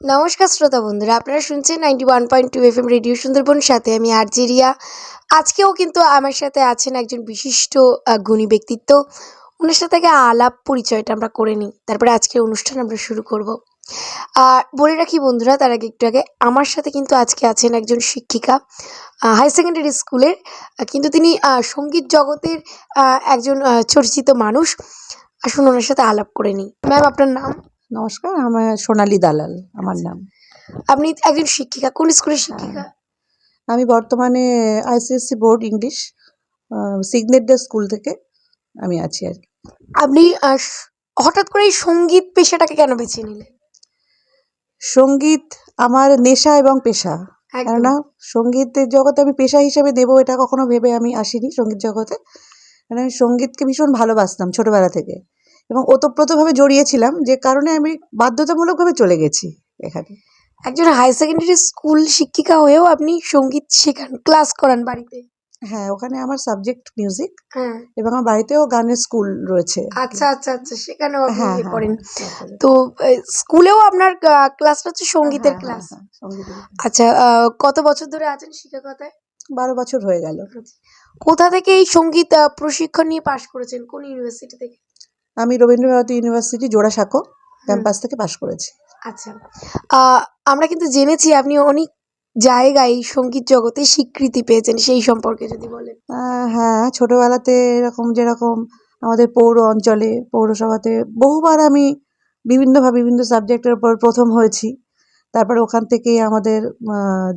নমস্কার শ্রোতা বন্ধুরা, আপনারা শুনছেন ninety one point two F M radio Sundarban, সাথে আমি আর্জেরিয়া আজকেও কিন্তু আমার সাথে আছেন একজন বিশিষ্ট গুণী ব্যক্তিত্ব। ওনার সাথে আগে আলাপ পরিচয়টা আমরা করে নিই, তারপরে আজকের অনুষ্ঠান আমরা শুরু করব। আর বলে রাখি বন্ধুরা, তার আগে একটু আগে, আমার সাথে কিন্তু আজকে আছেন একজন শিক্ষিকা হাই সেকেন্ডারি স্কুলের কিন্তু তিনি সংগীত জগতের একজন চর্চিত মানুষ। আসুন ওনার সাথে আলাপ করে নিই। ম্যাম, আপনার নাম? নমস্কার আমার সোনালী দালাল আমার নাম। আপনি একজন শিক্ষিকা কোন স্কুলের শিক্ষিকা? আমি বর্তমানে ICSC board English Signet day school থেকে আমি আছি আর কি। আপনি হঠাৎ করে এই সংগীত পেশাটাকে কেন বেছে নিলেন? সংগীত আমার নেশা এবং পেশা। কেননা সঙ্গীতের জগতে আমি পেশা হিসেবে দেবো এটা কখনো ভেবে আমি আসিনি সংগীত জগতে। মানে আমি সঙ্গীতকে ভীষণ ভালোবাসতাম ছোটবেলা থেকে। এবং ওতপ্রোতভাবে জড়িয়েছিলাম যে কারণে আমি বাধ্যতামূলকভাবে চলে গেছি এখানে। একজন হাই সেকেন্ডারি স্কুল শিক্ষিকা হয়েও আপনি সংগীত শেখান ক্লাস করান বাড়িতে? হ্যাঁ ওখানে আমার সাবজেক্ট মিউজিক হ্যাঁ। এবং আমার বাড়িতেও গানের স্কুল রয়েছে। আচ্ছা আচ্ছা আচ্ছা সেখানেও আপনি ইয়ে হ্যাঁ করেন হ্যাঁ, তো স্কুলেও আপনার ক্লাসটা হচ্ছে সঙ্গীতের ক্লাস সঙ্গীতের ক্লাস। আচ্ছা কত বছর ধরে আছেন শিক্ষকতায়? বারো বছর হয়ে গেল। কোথা থেকে এই সংগীত প্রশিক্ষণ নিয়ে পাশ করেছেন? কোন ইউনিভার্সিটি থেকে? আমি রবীন্দ্রভারতী ইউনিভার্সিটি জোড়াসাঁকো ক্যাম্পাস থেকে পাশ করেছি। আচ্ছা। আমরা কিন্তু জেনেছি আপনি অনেক জায়গায় সংগীত জগতে স্বীকৃতি পেয়েছেন সেই সম্পর্কে যদি বলেন। হ্যাঁ ছোটবেলাতে এরকম যেরকম আমাদের পৌর অঞ্চলে পৌরসভাতে বহুবার আমি বিভিন্নভাবে বিভিন্ন সাবজেক্টের উপর প্রথম হয়েছি। তারপরে ওখান থেকেই আমাদের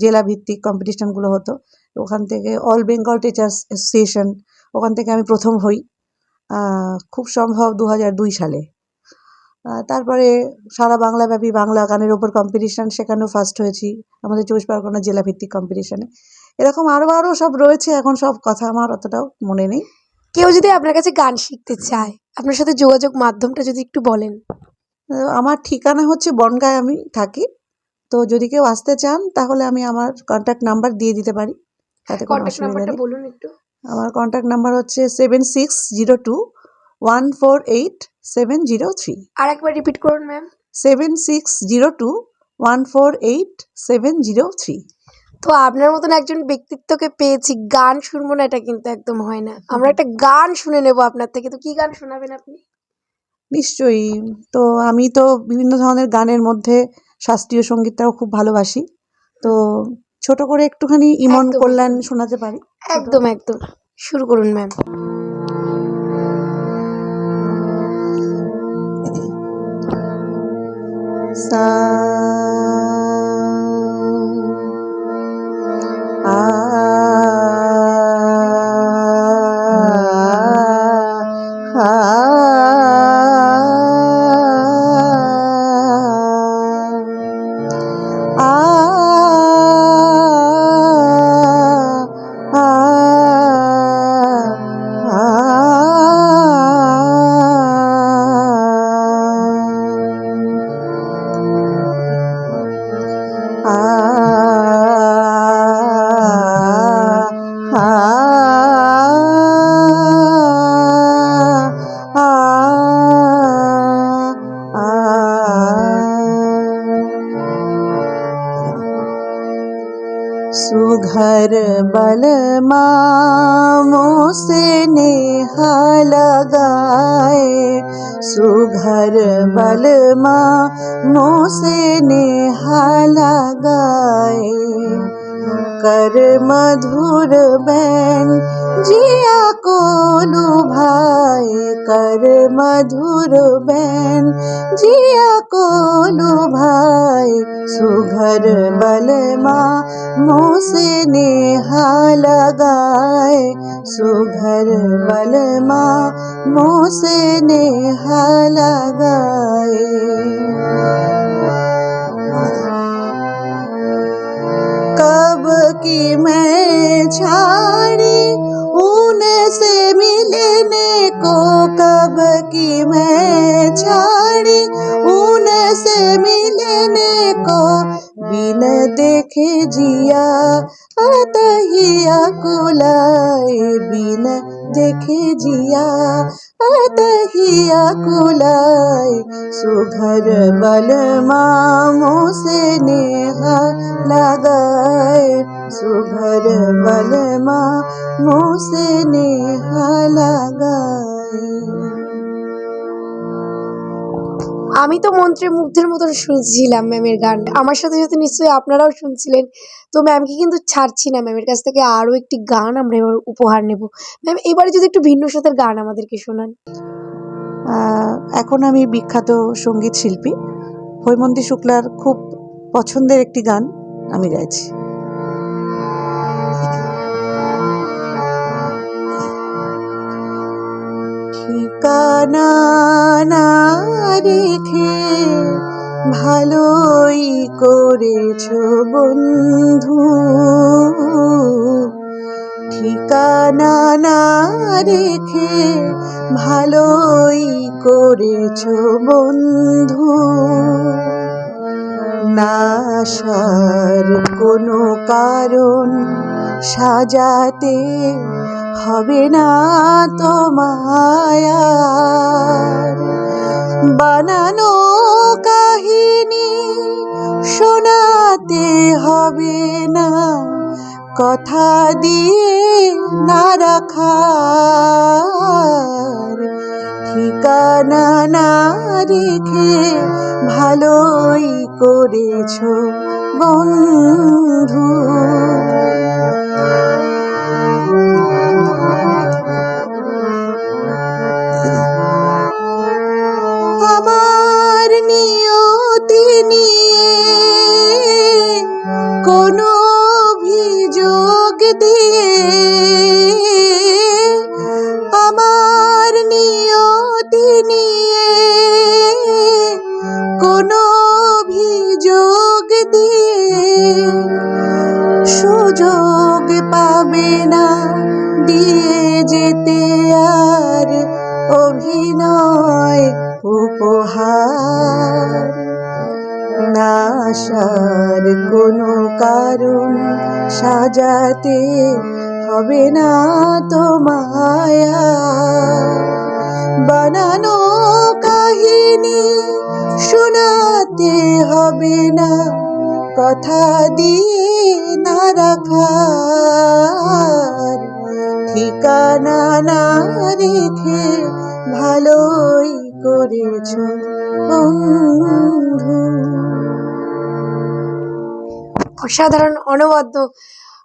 জেলা ভিত্তিক কম্পিটিশনগুলো হতো। ওখান থেকে অল বেঙ্গল টিচার্স অ্যাসোসিয়েশন ওখান থেকে আমি প্রথম হই। খুব সম্ভব দু হাজার দুই সালে। তারপরে সারা বাংলাব্যাপী বাংলা গানের ওপর কম্পিটিশান সেখানেও ফার্স্ট হয়েছি। আমাদের চব্বিশ পরগনা জেলা ভিত্তিক কম্পিটিশনে এরকম আরও আরও সব রয়েছে এখন সব কথা আমার অতটাও মনে নেই। কেউ যদি আপনার কাছে গান শিখতে চায় আপনার সাথে যোগাযোগ মাধ্যমটা যদি একটু বলেন। আমার ঠিকানা হচ্ছে বনগায় আমি থাকি। তো যদি কেউ আসতে চান তাহলে আমি আমার কন্ট্যাক্ট নাম্বার দিয়ে দিতে পারি। তাতে কোনো অসুবিধা নাম্বারটা নেই। বলুন একটু। আমার কন্ট্যাক্ট নাম্বার হচ্ছে seven six zero two one four eight seven zero three আর একবার রিপিট করুন ma'am seven six zero two one four eight seven zero three তো আপনার মতন একজন ব্যক্তিত্বকে পেয়েছি গান শুনব না এটা কিন্তু একদম হয় না। আমরা একটা গান শুনে নেব আপনার থেকে। তো কি গান শোনাবেন আপনি? নিশ্চয়ই। তো আমি তো বিভিন্ন ধরনের গানের মধ্যে শাস্ত্রীয় সঙ্গীতটাও খুব ভালোবাসি। তো ছোট করে একটুখানি ইমন কল্যাণ শোনাতে পারি? একদম একদম। শুরু করুন ম্যাম সা सुघर बल मामों से नेहा लगाए सुघर बल मामों से नेहा लगाए कर मधुर बैन जिया को लुभाए कर मधुर बैन जिया को लुभाए सुघर बलमा मुँह से नेहा लगाए। सुघर बलमा मुँह से नेहा लगाए। कब की मैं छाड़ी ऊन से मिलने বিন দেখে জিয়া আতহিয়া কুলায় বিন দেখে জিয়া আতহিয়া কুলায় সুঘর বলমা মোসে নেহা লাগায় সুঘর বলমা মোসে নেহা লাগায়। আমি তো মন্ত্রে মুগ্ধের মতন শুনছিলাম ম্যামের গান। আমার সাথে সাথে নিশ্চয়ই আপনারাও শুনছিলেন। তো ম্যামকে কিন্তু ছাড়ছি না। ম্যামের কাছ থেকে আরও একটি গান আমরা এবার উপহার নেব। ম্যাম, এবারে যদি একটু ভিন্ন স্বাদের গান আমাদেরকে শোনান। এখন আমি বিখ্যাত সংগীত শিল্পী হৈমন্তী শুক্লার খুব পছন্দের একটি গান আমি গাইছি। ঠিকানা রেখে ভালোই করেছ বন্ধু ঠিকানা না রেখে ভালোই করেছ বন্ধু না আসার কোনো কারণ সাজাতে হবে না তোমায়। বানানো কাহিনী শোনাতে হবে না। কথা দিয়ে না রাখার ঠিকানা না রেখে ভালোই করেছ বন্ধু। আমার নিয়তি নিয়ে কোনো অভিযোগ দিয়ে আমার নিয়তি নিয়ে কোনো অভিযোগ দিয়ে সুযোগ পাবে না দিয়ে যেতে আর অভিনয় আসার কোনো কারণ সাজাতে হবে না তোমায় আর। বানানো কাহিনী শোনাতে হবে না, কথা দিয়ে না রাখার ঠিকানা না রেখে ভালোই করেছ বন্ধু অসাধারণ অনবদ্য।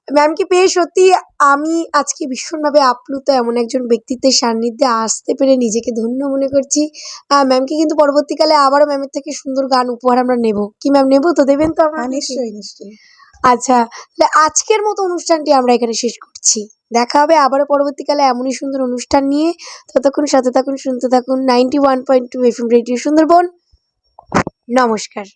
ম্যামকে পেয়ে সত্যি আমি আজকে ভীষণভাবে আপ্লুত এমন একজন ব্যক্তিত্বের সান্নিধ্যে আসতে পেরে নিজেকে ধন্য মনে করছি। ম্যামকে কিন্তু পরবর্তীকালে আবারও ম্যামের থেকে সুন্দর গান উপহার আমরা নেব। কি ম্যাম নেব তো? দেবেন তো আমরা হ্যাঁ নিশ্চয়ই নিশ্চয়ই। আচ্ছা তাহলে আজকের মতো অনুষ্ঠানটি আমরা এখানে শেষ করছি। দেখা হবে আবারও পরবর্তীকালে এমনই সুন্দর অনুষ্ঠান নিয়ে। ততক্ষণ সাথে থাকুন শুনতে থাকুন ninety one point two F M radio Sundarban. নমস্কার।